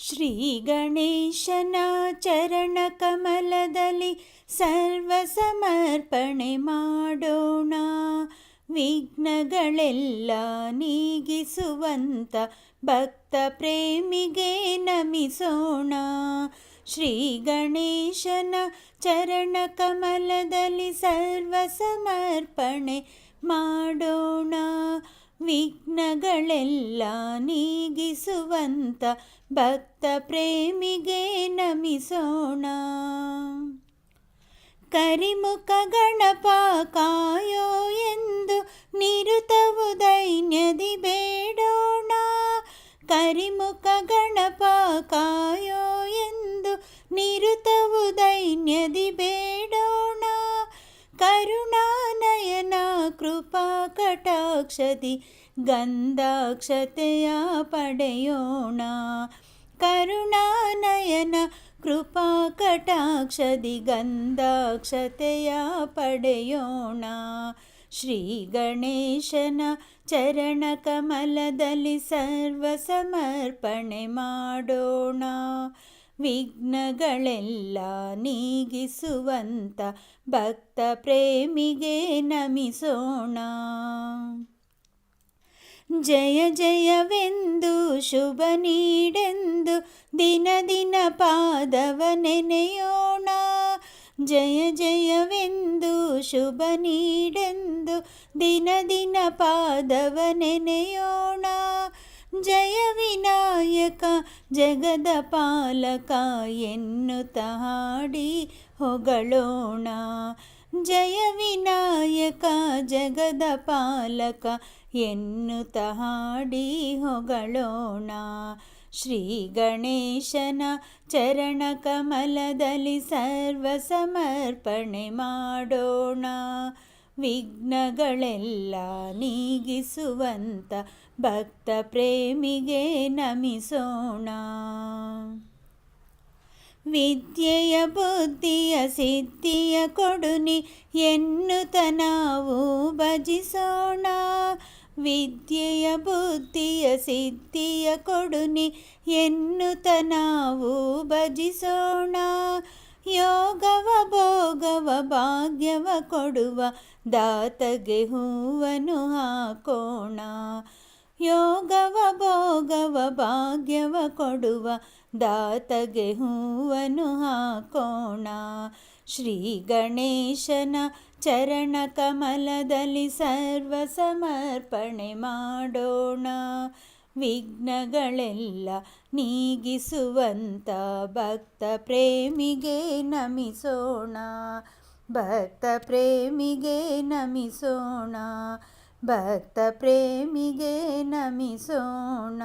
ಶ್ರೀ ಗಣೇಶನ ಚರಣ ಕಮಲದಲ್ಲಿ ಸರ್ವ ಸಮರ್ಪಣೆ ಮಾಡೋಣ. ವಿಘ್ನಗಳೆಲ್ಲ ನೀಗಿಸುವಂತ ಭಕ್ತ ಪ್ರೇಮಿಗೆ ನಮಿಸೋಣ. ಶ್ರೀ ಗಣೇಶನ ಚರಣ ಕಮಲದಲ್ಲಿ ಸರ್ವ ಸಮರ್ಪಣೆ ಮಾಡೋಣ. ವಿಘ್ನಗಳೆಲ್ಲ ನೀಗಿಸುವಂತ ಭಕ್ತ ಪ್ರೇಮಿಗೆ ನಮಿಸೋಣ. ಕರಿಮುಖ ಗಣಪ ಕಾಯೋ ಎಂದು ನಿರುತವು ಕರುಣಾನಯನ ಕೃಪಾ ಕಟಾಕ್ಷದಿ ಗಂಧಾಕ್ಷತೆಯ ಪಡೆಯೋಣ ಕರುಣಾನಯನ ಕೃಪಾ ಕಟಾಕ್ಷದಿ ಗಂಧಾಕ್ಷತೆಯ ಪಡೆಯೋಣ ಶ್ರೀ ಗಣೇಶನ ಚರಣ ಕಮಲದಲ್ಲಿ ಸರ್ವ ಸಮರ್ಪಣೆ ಮಾಡೋಣ ವಿಘ್ನಗಳೆಲ್ಲ ನೀಗಿಸುವಂತ ಭಕ್ತ ಪ್ರೇಮಿಗೆ ನಮಿಸೋಣ. ಜಯ ಜಯವೆಂದು ಶುಭ ನೀಡೆಂದು ದಿನ ದಿನ ಪಾದವ ನೆನೆಯೋಣ. ಜಯ ಜಯವೆಂದು ಶುಭ ನೀಡೆಂದು ದಿನ ದಿನ ಪಾದವ ನೆನೆಯೋಣ. ಜಯ ವಿನಾಯಕ ಜಗದ ಪಾಲಕ ಎನ್ನುತ್ತ ಹಾಡಿ ಹೊಗಳೋಣ. ಜಯ ವಿನಾಯಕ ಜಗದ ಪಾಲಕ ಎನ್ನುತ್ತ ಹಾಡಿ ಹೊಗಳೋಣ. ಶ್ರೀ ಗಣೇಶನ ಚರಣ ಕಮಲದಲ್ಲಿ ಸರ್ವ ಸಮರ್ಪಣೆ ಮಾಡೋಣ. ವಿಘ್ನಗಳೆಲ್ಲ ನೀಗಿಸುವಂತ ಭಕ್ತ ಪ್ರೇಮಿಗೆ ನಮಿಸೋಣ. ವಿದ್ಯೆಯ ಬುದ್ಧಿಯ ಸಿದ್ಧಿಯ ಕೊಡುನಿ ಎನ್ನುತ್ತ ನಾವು ಭಜಿಸೋಣ. ವಿದ್ಯೆಯ ಬುದ್ಧಿಯ ಸಿದ್ಧಿಯ ಕೊಡುನಿ ಎನ್ನುತ್ತ ನಾವು ಭಜಿಸೋಣ. ಯೋಗವ ಭೋಗವ ಭಾಗ್ಯವ ಕೊಡುವ ದಾತಗೆ ಹೂವನ್ನು ಹಾಕೋಣ. ಯೋಗವ ಭೋಗವ ಭಾಗ್ಯವ ಕೊಡುವ ದಾತಗೆ ಹೂವನ್ನು ಹಾಕೋಣ. ಶ್ರೀ ಗಣೇಶನ ಚರಣ ಕಮಲದಲ್ಲಿ ಸರ್ವ ಸಮರ್ಪಣೆ ಮಾಡೋಣ. ವಿಘ್ನಗಳೆಲ್ಲ ನೀಗಿಸುವಂತ ಭಕ್ತ ಪ್ರೇಮಿಗೆ ನಮಿಸೋಣ. ಭಕ್ತ ಪ್ರೇಮಿಗೆ ನಮಿಸೋಣ. ಭಕ್ತ ಪ್ರೇಮಿಗೆ ನಮಿಸೋಣ.